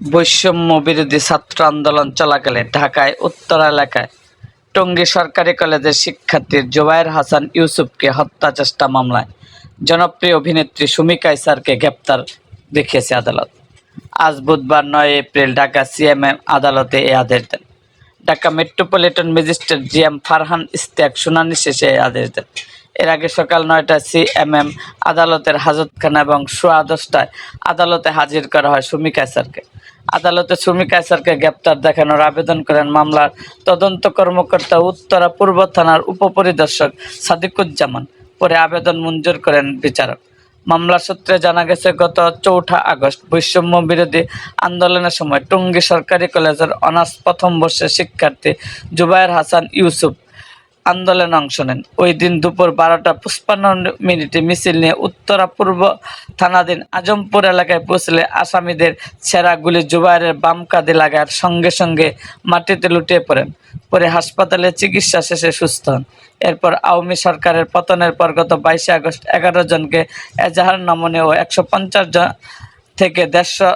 বৈষম্য বিরোধী ছাত্র আন্দোলন চলাকালে ঢাকায় উত্তর এলাকায় টঙ্গী সরকারি কলেজের শিক্ষার্থী জোবায়ের হাসান ইউসুফকে হত্যা চেষ্টা মামলায় জনপ্রিয় অভিনেত্রী সুমি ইসারকে গ্রেপ্তার, দেখিয়েছে আদালত। আজ বুধবার নয় এপ্রিল ঢাকা সিএমএম আদালতে এ আদেশ দেন। Dhaka metropolitan magistrate G M Farhan Istek শুনানি শেষে আদেশ দেন। এর আগে সকাল নয়টায় সিএমএম আদালতের হাজতখানা এবং সোয়া দশটায় আদালতে হাজির করা হয় সুমি কায়সারকে। আদালতে সুমি কায়সারকে গ্রেপ্তার দেখানোর আবেদন করেন মামলার তদন্ত কর্মকর্তা উত্তরা পূর্ব থানার উপপরিদর্শক সাদিকুজ্জামান। পরে আবেদন মঞ্জুর করেন বিচারক। মামলা সূত্রে জানা গেছে, গত চৌঠা আগস্ট বৈষম্য বিরোধী আন্দোলনের সময় টঙ্গী সরকারি কলেজের অনার্স প্রথম বর্ষের শিক্ষার্থী জুবায়ের হাসান ইউসুফ আন্দোলনে অংশ নেন। ওই দিন দুপুর বারোটা পঁচপান্ন মিনিটে মিছিল নিয়ে উত্তরা পূর্ব থানাধীন আজমপুর এলাকায় পৌঁছলে আসামিদের ছেঁড়া গুলি জুবায়ের বাম কাঁধে লাগার সঙ্গে সঙ্গে মাটিতে লুটিয়ে পড়েন। পরে হাসপাতালে চিকিৎসা শেষে সুস্থ হন। এরপর আওয়ামী সরকারের পতনের পর গত বাইশে আগস্ট এগারো জনকে এজাহার নমনে ও একশো পঞ্চাশ জন থেকে দেড়শো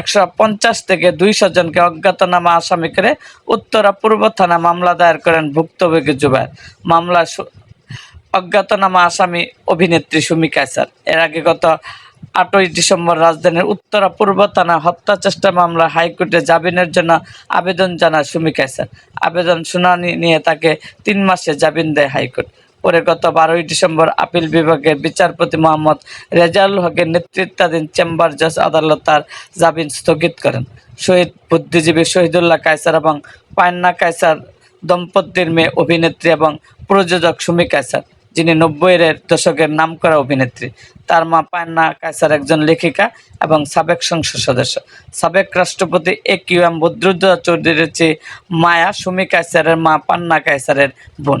একশো পঞ্চাশ থেকে দুইশো জনকে অজ্ঞাতনামা আসামি করে উত্তরা পূর্ব থানা মামলা দায়ের করেন ভুক্তভোগী জুবায়ের। মামলা অজ্ঞাতনামা আসামি অভিনেত্রী সুমি কায়সার। এর আগে গত আটই ডিসেম্বর রাজধানীর উত্তরা পূর্ব থানা হত্যা চেষ্টা মামলা হাইকোর্টে জামিনের জন্য আবেদন জানায় সুমি কায়সার। আবেদন শুনানি নিয়ে তাকে তিন মাসে জামিন দেয় হাইকোর্ট। পরে গত বারোই ডিসেম্বর আপিল বিভাগের বিচারপতি মোহাম্মদ রেজাউল হকের নেতৃত্বাধীন চেম্বার জজ আদালত তার জামিন স্থগিত করেন। শহীদ বুদ্ধিজীবী শহীদুল্লাহ কায়সার এবং পান্না কায়সার দম্পতির মেয়ে অভিনেত্রী এবং প্রযোজক সুমি কায়সার, যিনি নব্বইয়ের দশকের নামকরা অভিনেত্রী। তার মা পান্না কায়সার একজন লেখিকা এবং সাবেক সংসদ সদস্য। সাবেক রাষ্ট্রপতি এ কিউ এম বদরুদ্দোজা চৌধুরীর চেয়ে মায়া সুমি কায়সারের মা পান্না কায়সারের বোন।